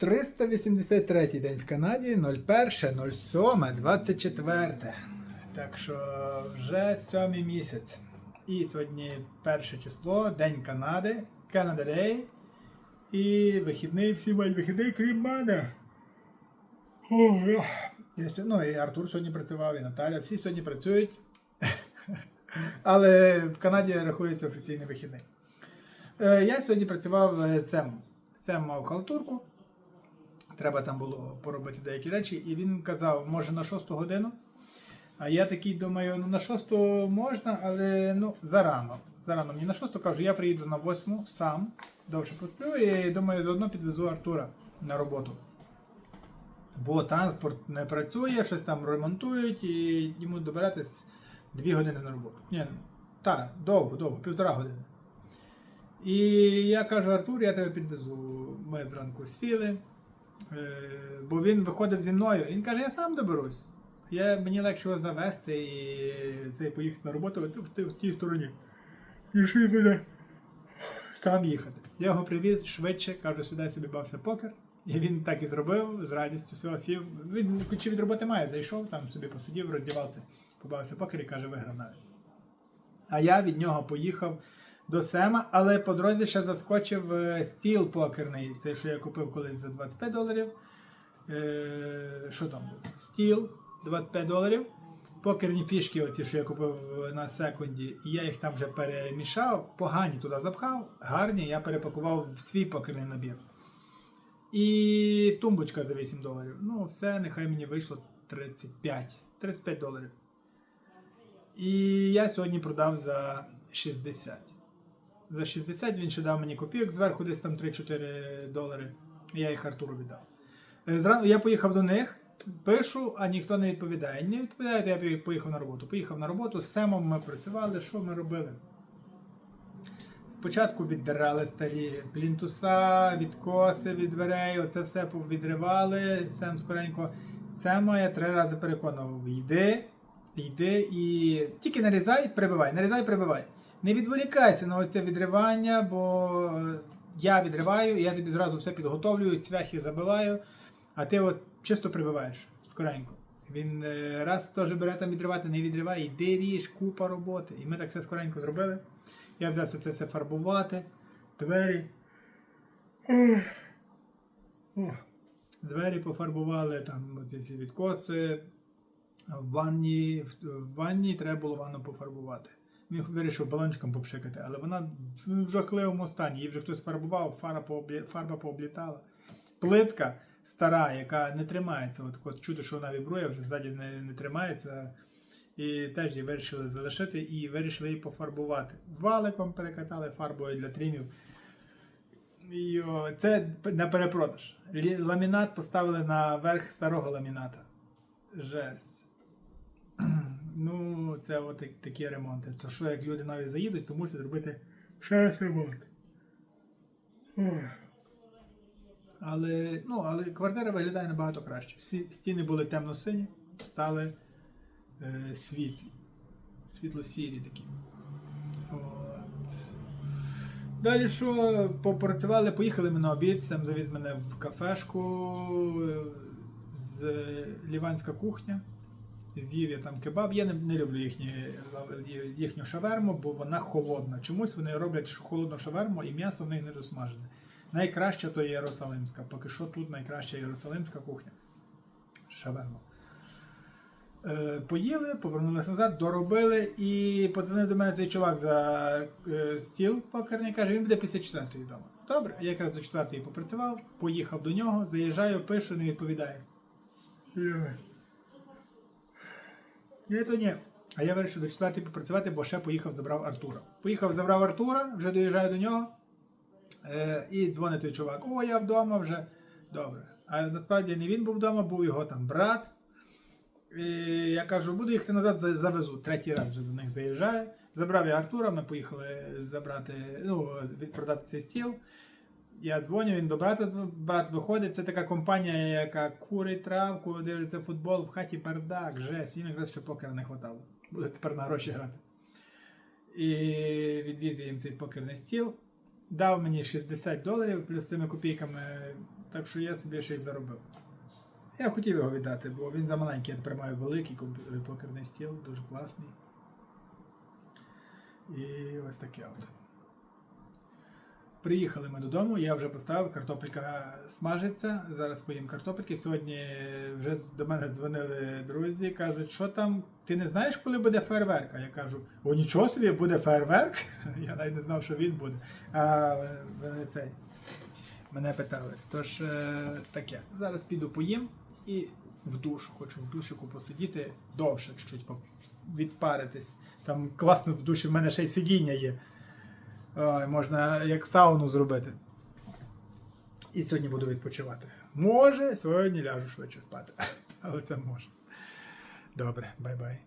383 день в Канаді, 01, 07, 24. Так що вже сьомий місяць. І сьогодні перше число, День Канади, Canada Day. І вихідний, всі мають вихідний, крім мене. Я- ну, і Артур сьогодні працював, і Наталя, всі сьогодні працюють. Але в Канаді рахується офіційний вихідний. Е, Я сьогодні працював е, з Семом. Сем мав халтурку. Треба там було поробити деякі речі, і він казав, може на 6 годину. А я такий думаю, ну на 6 можна, але ну зарано. Зарано мені на 6 кажу, я приїду на 8 сам, довше посплю, і думаю, заодно підвезу Артура на роботу. Бо транспорт не працює, щось там ремонтують, і йому добиратись 2 години на роботу. Ні, так, довго, довго, півтора години. І я кажу, Артур, я тебе підвезу. Ми зранку сіли, бо він виходив зі мною. Він каже, я сам доберусь. Я, мені легше його завести і цей поїхати на роботу в, в, в тій стороні. Ніж він мене сам їхати. Я його привіз швидше, кажу, сюди собі бався покер. І він так і зробив з радістю всього сів. Він ключі від роботи має, зайшов, там собі посидів, роздівався, побавився покер і каже, виграв навіть. А я від нього поїхав до Сема, але по дорозі ще заскочив е, стіл покерний, цей, що я купив колись за 25 доларів. Е, що там було? Стіл 25 доларів. Покерні фішки, оці, що я купив на секунді, і я їх там вже перемішав, погані туди запхав, гарні, я перепакував в свій покерний набір. І тумбочка за 8 доларів. Ну, все, нехай мені вийшло 35. 35 доларів. І я сьогодні продав за 60. За 60 він ще дав мені копійок, зверху десь там 3-4 долари. Я їх Артуру віддав. Е, Зранку я поїхав до них, пишу, а ніхто не відповідає. Не відповідає, то я поїхав на роботу. Поїхав на роботу, з Семом ми працювали. Що ми робили? Спочатку віддирали старі плінтуса, відкоси від дверей, оце все відривали. Сем скоренько. Сема я три рази переконував: йди, йди і тільки нарізай, прибивай, нарізай, прибивай. Не відволікайся на оце відривання, бо е, я відриваю, я тобі зразу все підготовлюю, цвяхи забиваю, а ти от чисто прибиваєш скоренько. Він е, раз теж бере там відривати, не відриває, йди ріж, купа роботи. І ми так все скоренько зробили. Я взявся це все фарбувати, двері. Двері пофарбували, там ці всі відкоси. В ванні, в ванні треба було ванну пофарбувати. Він вирішив балончиком попшикати, але вона в жахливому стані. Її вже хтось фарбував, фарба, пооблі... фарба пооблітала. Плитка стара, яка не тримається. От, от чути, що вона вібрує, вже ззаді не, не тримається. І теж її вирішили залишити і вирішили її пофарбувати. Валиком перекатали фарбою для трімів. І, о, це на перепродаж. Ламінат поставили на верх старого ламіната. Жесть. Ну, це от такі ремонти. Це що, як люди навіть заїдуть, то мусять робити ще раз ремонт. Але, ну, але квартира виглядає набагато краще. Всі стіни були темно-сині, стали е, світлі. Світло-сірі такі. От. Далі що, попрацювали, поїхали ми на обід, Сем завіз мене в кафешку е, з ліванська кухня. З'їв я там кебаб. Я не, не люблю їхні, їхню шаверму, бо вона холодна. Чомусь вони роблять холодну шаверму і м'ясо в них не досмажене. Найкраще то Єрусалимська. Поки що тут найкраща Єрусалимська кухня. Шаверма. Е, поїли, повернулися назад, доробили і подзвонив до мене цей чувак за е, стіл покерний, каже, він буде після четвертої вдома. Добре, я якраз до четвертої попрацював, поїхав до нього, заїжджаю, пишу, не відповідає. Ні, то ні. А я вирішив до четвертої попрацювати, бо ще поїхав, забрав Артура. Поїхав, забрав Артура, вже доїжджаю до нього. Е, і дзвонить той чувак: О, я вдома вже. Добре. А насправді не він був вдома, був його там брат. І я кажу, буду їхати назад, завезу. Третій раз вже до них заїжджаю. Забрав я Артура, ми поїхали забрати, ну, продати цей стіл. Я дзвоню, він до брата, брат виходить. Це така компанія, яка курить травку, дивиться футбол, в хаті бардак, жесть, їм якраз ще покера не хватало. Буде тепер на гроші грати. І відвіз їм цей покерний стіл. Дав мені 60 доларів, плюс цими копійками Так що я собі й заробив. Я хотів його віддати, бо він за маленький, я тепер маю великий покерний стіл, дуже класний. І ось таке от. Приїхали ми додому, я вже поставив, картопелька смажиться. Зараз поїм картопельки. Сьогодні вже до мене дзвонили друзі, кажуть, що там, ти не знаєш, коли буде фейерверк? А я кажу, о, нічого собі, буде фейерверк. Я навіть не знав, що він буде. А вони цей, мене питались. Тож е, таке. Зараз піду поїм і в душ. Хочу в душику посидіти довше, чуть-чуть відпаритись. Там класно в душі, в мене ще й сидіння є. Можна як сауну зробити. І сьогодні буду відпочивати. Може, сьогодні ляжу швидше спати. Але це може. Добре, бай-бай.